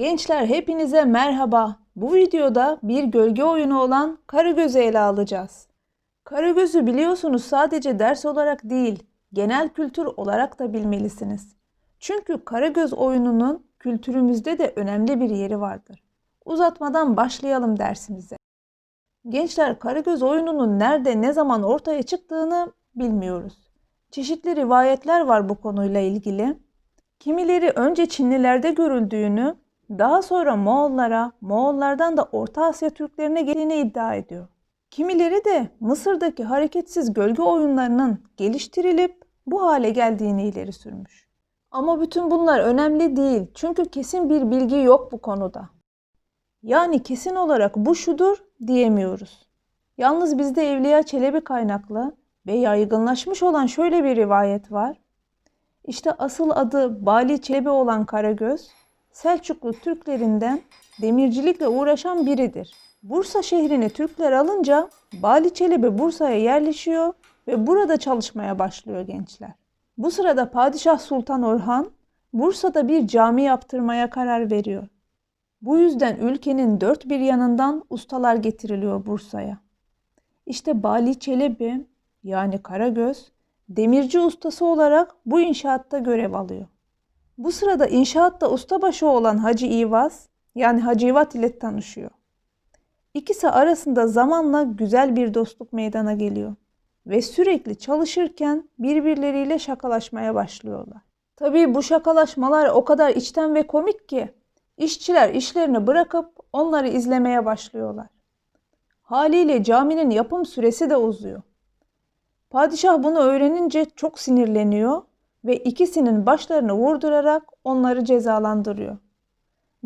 Gençler hepinize merhaba. Bu videoda bir gölge oyunu olan Karagöz'ü ele alacağız. Karagöz'ü biliyorsunuz sadece ders olarak değil, genel kültür olarak da bilmelisiniz. Çünkü Karagöz oyununun kültürümüzde de önemli bir yeri vardır. Uzatmadan başlayalım dersimize. Gençler Karagöz oyununun nerede ne zaman ortaya çıktığını bilmiyoruz. Çeşitli rivayetler var bu konuyla ilgili. Kimileri önce Çinlilerde görüldüğünü, daha sonra Moğollara, Moğollardan da Orta Asya Türklerine geldiğini iddia ediyor. Kimileri de Mısır'daki hareketsiz gölge oyunlarının geliştirilip bu hale geldiğini ileri sürmüş. Ama bütün bunlar önemli değil çünkü kesin bir bilgi yok bu konuda. Yani kesin olarak bu şudur diyemiyoruz. Yalnız bizde Evliya Çelebi kaynaklı ve yaygınlaşmış olan şöyle bir rivayet var. İşte asıl adı Bali Çelebi olan Karagöz, Selçuklu Türklerinden demircilikle uğraşan biridir. Bursa şehrini Türkler alınca Bali Çelebi Bursa'ya yerleşiyor ve burada çalışmaya başlıyor gençler. Bu sırada Padişah Sultan Orhan Bursa'da bir cami yaptırmaya karar veriyor. Bu yüzden ülkenin dört bir yanından ustalar getiriliyor Bursa'ya. İşte Bali Çelebi yani Karagöz demirci ustası olarak bu inşaatta görev alıyor. Bu sırada inşaatta ustabaşı olan Hacı İvaz yani Hacı İvat ile tanışıyor. İkisi arasında zamanla güzel bir dostluk meydana geliyor ve sürekli çalışırken birbirleriyle şakalaşmaya başlıyorlar. Tabii bu şakalaşmalar o kadar içten ve komik ki işçiler işlerini bırakıp onları izlemeye başlıyorlar. Haliyle caminin yapım süresi de uzuyor. Padişah bunu öğrenince çok sinirleniyor ve ikisinin başlarını vurdurarak onları cezalandırıyor.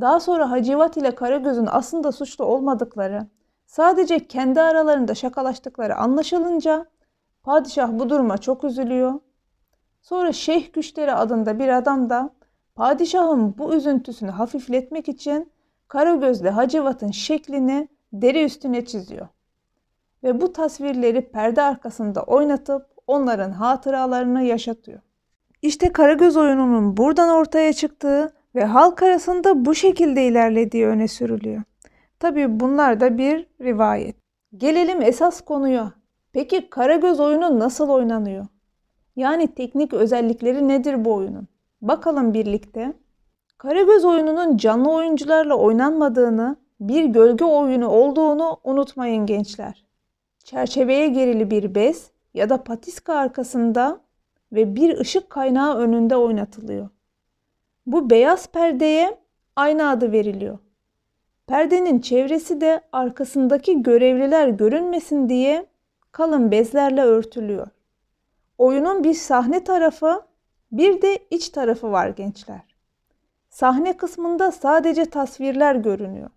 Daha sonra Hacivat ile Karagöz'ün aslında suçlu olmadıkları, sadece kendi aralarında şakalaştıkları anlaşılınca padişah bu duruma çok üzülüyor. Sonra Şeyh Güçleri adında bir adam da padişahın bu üzüntüsünü hafifletmek için Karagöz'le Hacivat'ın şeklini deri üstüne çiziyor. Ve bu tasvirleri perde arkasında oynatıp onların hatıralarını yaşatıyor. İşte Karagöz oyununun buradan ortaya çıktığı ve halk arasında bu şekilde ilerlediği öne sürülüyor. Tabii bunlar da bir rivayet. Gelelim esas konuya. Peki Karagöz oyunu nasıl oynanıyor? Yani teknik özellikleri nedir bu oyunun? Bakalım birlikte. Karagöz oyununun canlı oyuncularla oynanmadığını, bir gölge oyunu olduğunu unutmayın gençler. Çerçeveye gerili bir bez ya da patiska arkasında ve bir ışık kaynağı önünde oynatılıyor. Bu beyaz perdeye aynı adı veriliyor. Perdenin çevresi de arkasındaki görevliler görünmesin diye kalın bezlerle örtülüyor. Oyunun bir sahne tarafı, bir de iç tarafı var gençler. Sahne kısmında sadece tasvirler görünüyor.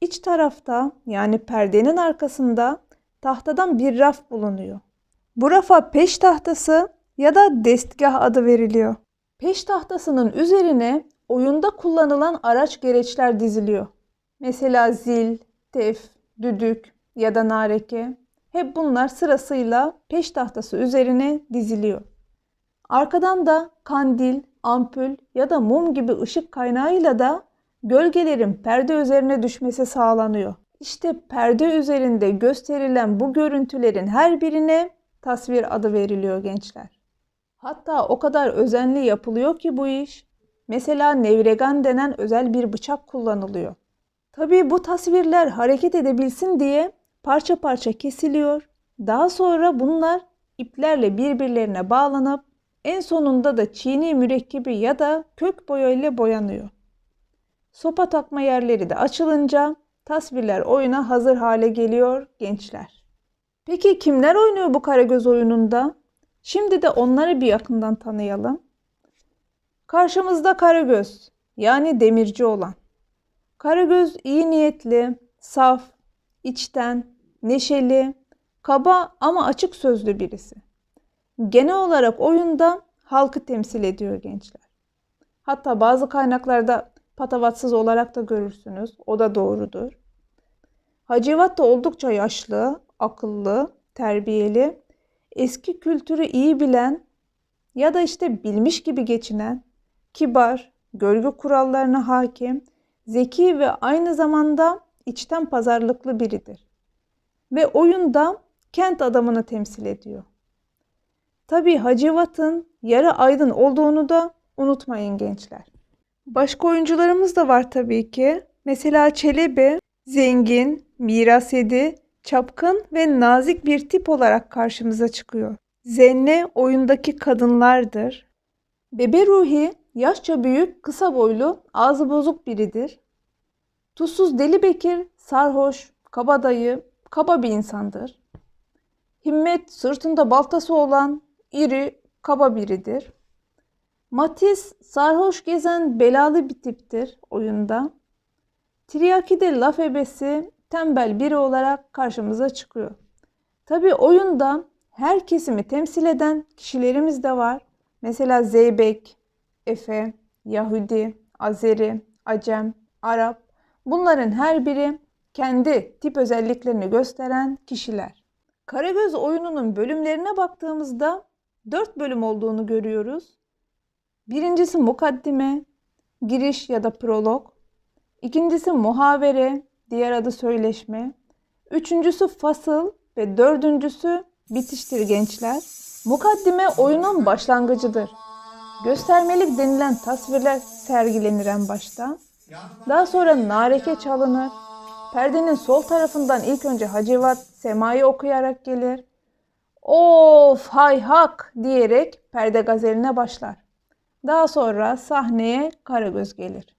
İç tarafta yani perdenin arkasında tahtadan bir raf bulunuyor. Bu rafa peş tahtası ya da destgah adı veriliyor. Peş tahtasının üzerine oyunda kullanılan araç gereçler diziliyor. Mesela zil, tef, düdük ya da nareke. Hep bunlar sırasıyla peş tahtası üzerine diziliyor. Arkadan da kandil, ampul ya da mum gibi ışık kaynağıyla da gölgelerin perde üzerine düşmesi sağlanıyor. İşte perde üzerinde gösterilen bu görüntülerin her birine tasvir adı veriliyor gençler. Hatta o kadar özenli yapılıyor ki bu iş. Mesela nevregan denen özel bir bıçak kullanılıyor. Tabii bu tasvirler hareket edebilsin diye parça parça kesiliyor. Daha sonra bunlar iplerle birbirlerine bağlanıp en sonunda da çiğni mürekkebi ya da kök boyayla boyanıyor. Sopa takma yerleri de açılınca tasvirler oyuna hazır hale geliyor gençler. Peki kimler oynuyor bu Karagöz oyununda? Şimdi de onları bir yakından tanıyalım. Karşımızda Karagöz yani demirci olan. Karagöz iyi niyetli, saf, içten, neşeli, kaba ama açık sözlü birisi. Genel olarak oyunda halkı temsil ediyor gençler. Hatta bazı kaynaklarda patavatsız olarak da görürsünüz. O da doğrudur. Hacivat da oldukça yaşlı, akıllı, terbiyeli eski kültürü iyi bilen ya da işte bilmiş gibi geçinen, kibar, gölge kurallarına hakim, zeki ve aynı zamanda içten pazarlıklı biridir. Ve oyunda kent adamını temsil ediyor. Tabii Hacivat'ın yarı aydın olduğunu da unutmayın gençler. Başka oyuncularımız da var tabii ki. Mesela Çelebi zengin, miras yedi, çapkın ve nazik bir tip olarak karşımıza çıkıyor. Zenne oyundaki kadınlardır. Bebe Ruhi yaşça büyük, kısa boylu, ağzı bozuk biridir. Tuzsuz Deli Bekir sarhoş, kabadayı, kaba bir insandır. Himmet sırtında baltası olan iri, kaba biridir. Matiz sarhoş gezen belalı bir tiptir oyunda. Tiryaki de laf ebesi tembel biri olarak karşımıza çıkıyor. Tabi oyunda her kesimi temsil eden kişilerimiz de var. Mesela Zeybek, Efe, Yahudi, Azeri, Acem, Arap. Bunların her biri kendi tip özelliklerini gösteren kişiler. Karagöz oyununun bölümlerine baktığımızda 4 bölüm olduğunu görüyoruz. Birincisi mukaddime, giriş ya da prolog. İkincisi muhavere, diğer adı söyleşme. Üçüncüsü fasıl ve dördüncüsü bitiştir gençler. Mukaddime oyunun başlangıcıdır. Göstermelik denilen tasvirler sergilenir en başta. Daha sonra nareke çalınır. Perdenin sol tarafından ilk önce Hacivat semayı okuyarak gelir. Of hay hak diyerek perde gazeline başlar. Daha sonra sahneye Karagöz gelir.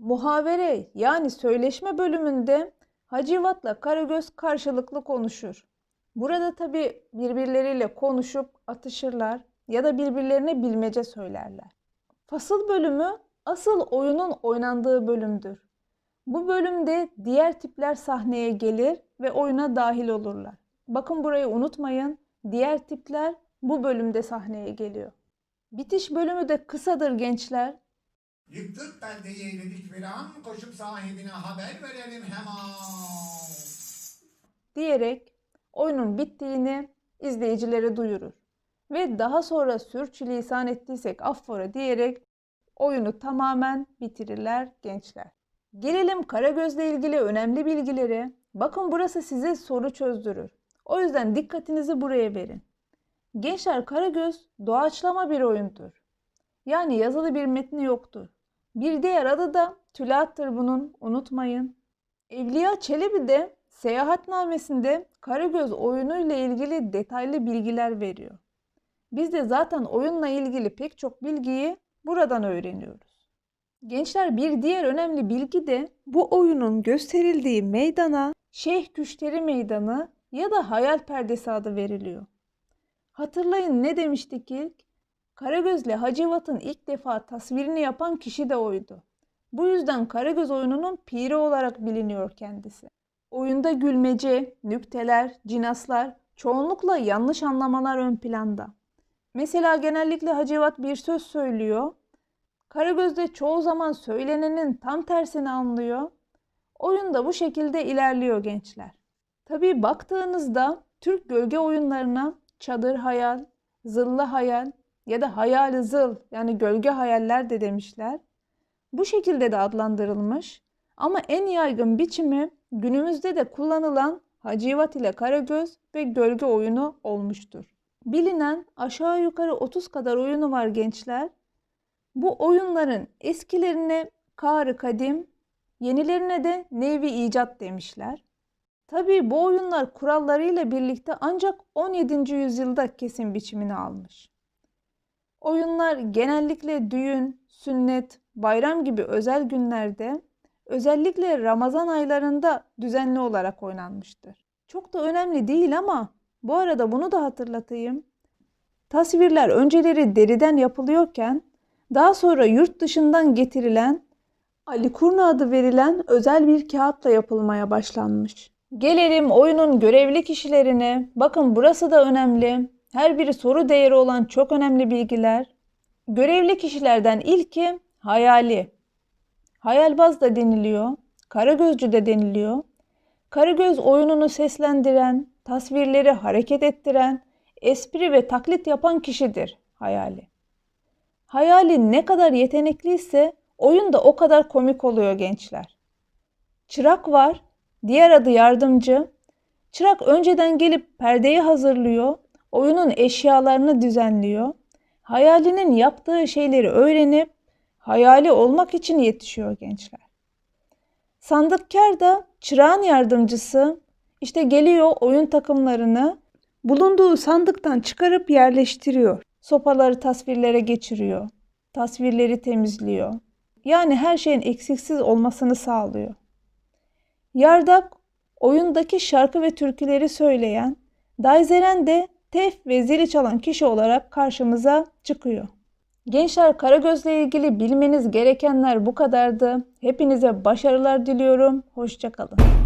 Muhavere yani söyleşme bölümünde Hacivat'la Karagöz karşılıklı konuşur. Burada tabi birbirleriyle konuşup atışırlar ya da birbirlerine bilmece söylerler. Fasıl bölümü asıl oyunun oynandığı bölümdür. Bu bölümde diğer tipler sahneye gelir ve oyuna dahil olurlar. Bakın burayı unutmayın. Diğer tipler bu bölümde sahneye geliyor. Bitiş bölümü de kısadır gençler. Yıktık beldeyi eyledik bir an, koşup sahibine haber verelim hemen. diyerek oyunun bittiğini izleyicilere duyurur. Ve daha sonra sürçülisan ettiysek affola diyerek oyunu tamamen bitirirler gençler. Gelelim Karagöz'le ilgili önemli bilgilere. Bakın burası size soru çözdürür. O yüzden dikkatinizi buraya verin. Gençler Karagöz doğaçlama bir oyundur. Yani yazılı bir metni yoktur. Bir diğer adı da tülattır bunun unutmayın. Evliya Çelebi de seyahatnamesinde Karagöz oyunuyla ilgili detaylı bilgiler veriyor. Biz de zaten oyunla ilgili pek çok bilgiyi buradan öğreniyoruz. Gençler bir diğer önemli bilgi de bu oyunun gösterildiği meydana Şeyh Küşteri Meydanı ya da Hayal Perdesi adı veriliyor. Hatırlayın ne demiştik ilk? Karagöz'le Hacivat'ın ilk defa tasvirini yapan kişi de oydu. Bu yüzden Karagöz oyununun piri olarak biliniyor kendisi. Oyunda gülmece, nükteler, cinaslar, çoğunlukla yanlış anlamalar ön planda. Mesela genellikle Hacivat bir söz söylüyor. Karagöz de çoğu zaman söylenenin tam tersini anlıyor. Oyun da bu şekilde ilerliyor gençler. Tabii baktığınızda Türk gölge oyunlarına çadır hayal, zıllı hayal ya da hayal zıl yani gölge hayaller de demişler. Bu şekilde de adlandırılmış ama en yaygın biçimi günümüzde de kullanılan Hacivat ile Karagöz ve gölge oyunu olmuştur. Bilinen aşağı yukarı 30 kadar oyunu var gençler. Bu oyunların eskilerine Kârı Kadim, yenilerine de Nevi icat demişler. Tabii bu oyunlar kurallarıyla birlikte ancak 17. yüzyılda kesin biçimini almış. Oyunlar genellikle düğün, sünnet, bayram gibi özel günlerde, özellikle Ramazan aylarında düzenli olarak oynanmıştır. Çok da önemli değil ama bu arada bunu da hatırlatayım. Tasvirler önceleri deriden yapılıyorken daha sonra yurt dışından getirilen Ali Kurna adı verilen özel bir kağıtla yapılmaya başlanmış. Gelelim oyunun görevli kişilerine. Bakın burası da önemli. Her biri soru değeri olan çok önemli bilgiler. Görevli kişilerden ilki hayali. Hayalbaz da deniliyor. Karagözcü de deniliyor. Karagöz oyununu seslendiren, tasvirleri hareket ettiren, espri ve taklit yapan kişidir hayali. Hayali ne kadar yetenekliyse oyun da o kadar komik oluyor gençler. Çırak var, diğer adı yardımcı. Çırak önceden gelip perdeyi hazırlıyor, oyunun eşyalarını düzenliyor. Hayalinin yaptığı şeyleri öğrenip hayali olmak için yetişiyor gençler. Sandıkkar da çırağın yardımcısı işte geliyor oyun takımlarını bulunduğu sandıktan çıkarıp yerleştiriyor. Sopaları tasvirlere geçiriyor. Tasvirleri temizliyor. Yani her şeyin eksiksiz olmasını sağlıyor. Yardak oyundaki şarkı ve türküleri söyleyen, Dayzeren de tef ve zili çalan kişi olarak karşımıza çıkıyor. Gençler Karagöz'le ilgili bilmeniz gerekenler bu kadardı. Hepinize başarılar diliyorum. Hoşçakalın.